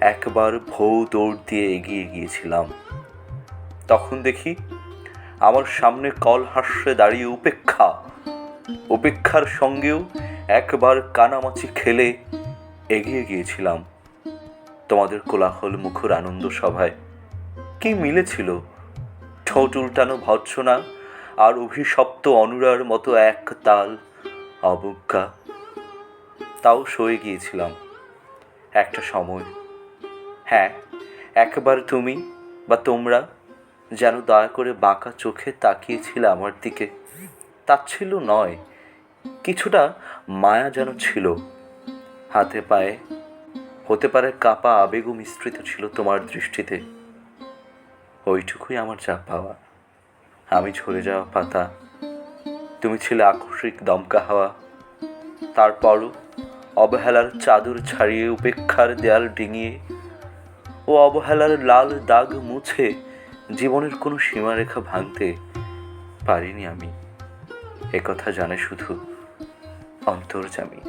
একবার ভৌ দৌড় দিয়ে এগিয়ে গিয়েছিলাম। তখন দেখি আমার সামনে কল হাস্যে দাঁড়িয়ে উপেক্ষা। উপেক্ষার সঙ্গেও একবার কানামাছি খেলে এগিয়ে গিয়েছিলাম। তোমাদের কোলাহল মুখর আনন্দ সভায়। কি মিলেছিল? ঠোঁট উল্টানো ভৎসনা আর অভিশপ্ত অনুরার মতো এক তাল অবজ্ঞা। তাও সয়ে গিয়েছিলাম। একটা সময় হ্যাঁ একবার তুমি বা তোমরা যেন দয়া করে বাঁকা চোখে তাকিয়েছিলে আমার দিকে। তাচ্ছিল্য নয়, কিছুটা মায়া যেন ছিল। হাতে পায়ে, হতে পারে কাপা আবেগও মিশ্রিত ছিল তোমার দৃষ্টিতে। ওইটুকুই আমার যা পাওয়া। আমি ঝরে যাওয়া পাতা। তুমি ছিলে আকস্মিক দমকা হাওয়া। তারপরও অবহেলার চাদর ছাড়িয়ে উপেক্ষার দেয়াল ডিঙিয়ে ও অবহেলার লাল দাগ মুছে জীবনের কোনো সীমারেখা ভাঙতে পারিনি আমি। একথা জানে শুধু অন্তর্জামী